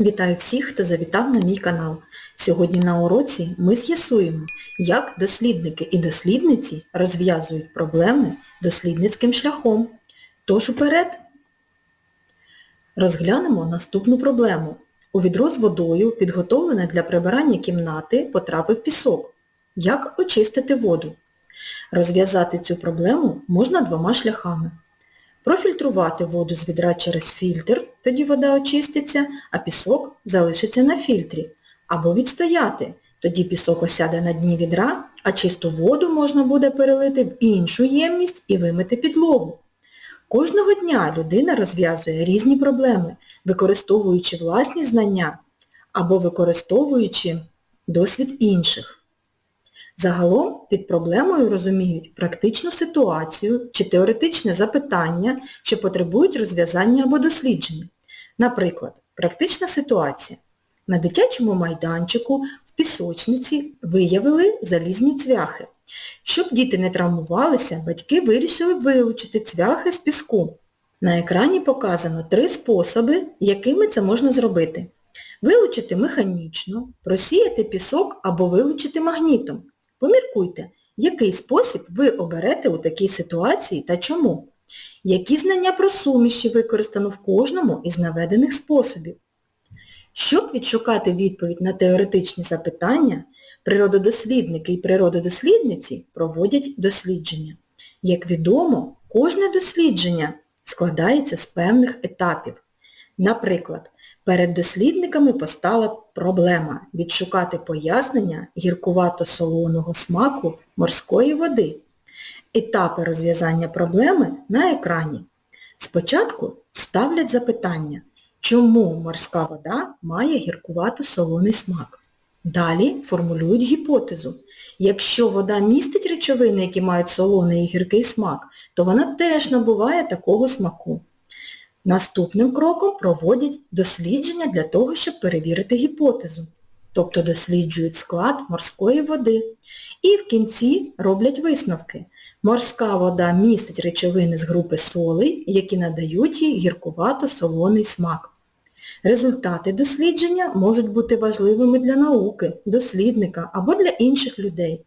Вітаю всіх, хто завітав на мій канал. Сьогодні на уроці ми з'ясуємо, як дослідники і дослідниці розв'язують проблеми дослідницьким шляхом. Тож уперед! Розглянемо наступну проблему. У відро з водою, підготовлене для прибирання кімнати, потрапив пісок. Як очистити воду? Розв'язати цю проблему можна двома шляхами. Профільтрувати воду з відра через фільтр, тоді вода очиститься, а пісок залишиться на фільтрі. Або відстояти, тоді пісок осяде на дні відра, а чисту воду можна буде перелити в іншу ємність і вимити підлогу. Кожного дня людина розв'язує різні проблеми, використовуючи власні знання або використовуючи досвід інших. Загалом під проблемою розуміють практичну ситуацію чи теоретичне запитання, що потребують розв'язання або дослідження. Наприклад, практична ситуація. На дитячому майданчику в пісочниці виявили залізні цвяхи. Щоб діти не травмувалися, батьки вирішили вилучити цвяхи з піску. На екрані показано три способи, якими це можна зробити. Вилучити механічно, просіяти пісок або вилучити магнітом. Поміркуйте, який спосіб ви оберете у такій ситуації та чому? Які знання про суміші використано в кожному із наведених способів? Щоб відшукати відповідь на теоретичні запитання, природодослідники і природодослідниці проводять дослідження. Як відомо, кожне дослідження складається з певних етапів. Наприклад, перед дослідниками постала проблема відшукати пояснення гіркувато-солоного смаку морської води. Етапи розв'язання проблеми на екрані. Спочатку ставлять запитання, чому морська вода має гіркувато-солоний смак. Далі формулюють гіпотезу. Якщо вода містить речовини, які мають солоний і гіркий смак, то вона теж набуває такого смаку. Наступним кроком проводять дослідження для того, щоб перевірити гіпотезу. Тобто досліджують склад морської води. І в кінці роблять висновки. Морська вода містить речовини з групи солей, які надають їй гіркувато-солоний смак. Результати дослідження можуть бути важливими для науки, дослідника або для інших людей.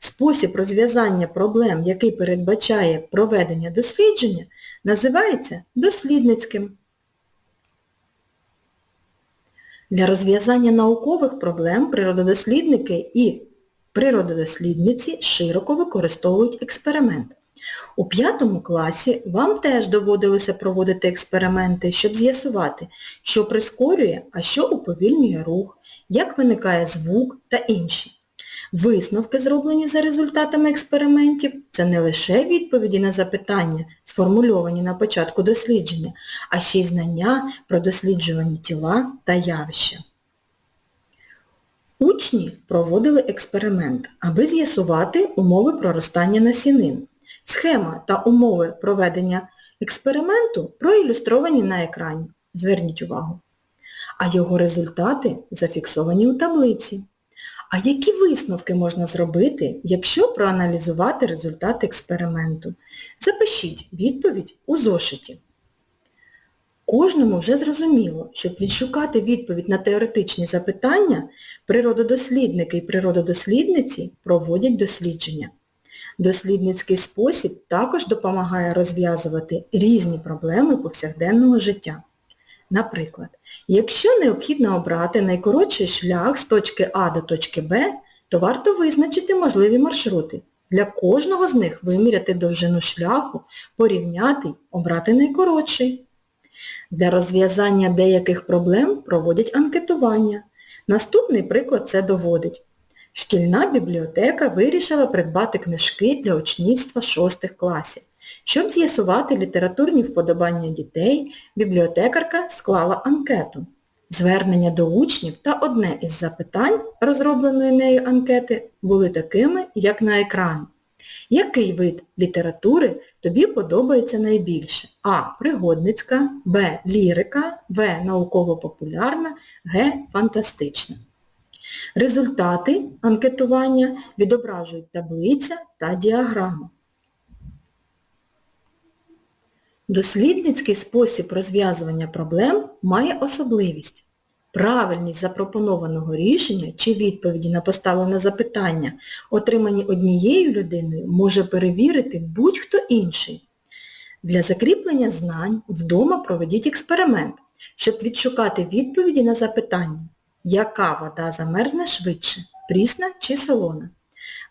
Спосіб розв'язання проблем, який передбачає проведення дослідження, називається дослідницьким. Для розв'язання наукових проблем природодослідники і природодослідниці широко використовують експеримент. У п'ятому класі вам теж доводилося проводити експерименти, щоб з'ясувати, що прискорює, а що уповільнює рух, як виникає звук та інші. Висновки, зроблені за результатами експериментів, це не лише відповіді на запитання, сформульовані на початку дослідження, а ще й знання про досліджувані тіла та явища. Учні проводили експеримент, аби з'ясувати умови проростання насінин. Схема та умови проведення експерименту проілюстровані на екрані. Зверніть увагу. А його результати зафіксовані у таблиці. А які висновки можна зробити, якщо проаналізувати результати експерименту? Запишіть відповідь у зошиті. Кожному вже зрозуміло, щоб відшукати відповідь на теоретичні запитання, природодослідники і природодослідниці проводять дослідження. Дослідницький спосіб також допомагає розв'язувати різні проблеми повсякденного життя. Наприклад, якщо необхідно обрати найкоротший шлях з точки А до точки Б, то варто визначити можливі маршрути. Для кожного з них виміряти довжину шляху, порівняти, обрати найкоротший. Для розв'язання деяких проблем проводять анкетування. Наступний приклад це доводить. Шкільна бібліотека вирішила придбати книжки для учнівства 6 класів. Щоб з'ясувати літературні вподобання дітей, бібліотекарка склала анкету. Звернення до учнів та одне із запитань розробленої нею анкети були такими, як на екрані. Який вид літератури тобі подобається найбільше? А. Пригодницька, Б. Лірика, В. Науково-популярна, Г. Фантастична. Результати анкетування відображують таблиця та діаграма. Дослідницький спосіб розв'язування проблем має особливість. Правильність запропонованого рішення чи відповіді на поставлене запитання, отримані однією людиною, може перевірити будь-хто інший. Для закріплення знань вдома проведіть експеримент, щоб відшукати відповіді на запитання, яка вода замерзне швидше, прісна чи солона.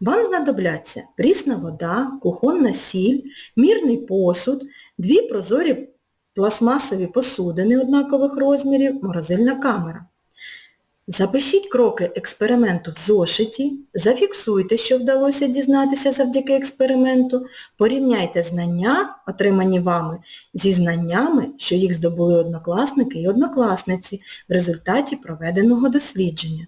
Вам знадобляться прісна вода, кухонна сіль, мірний посуд, дві прозорі пластмасові посудини однакових розмірів, морозильна камера. Запишіть кроки експерименту в зошиті, зафіксуйте, що вдалося дізнатися завдяки експерименту, порівняйте знання, отримані вами, зі знаннями, що їх здобули однокласники і однокласниці в результаті проведеного дослідження.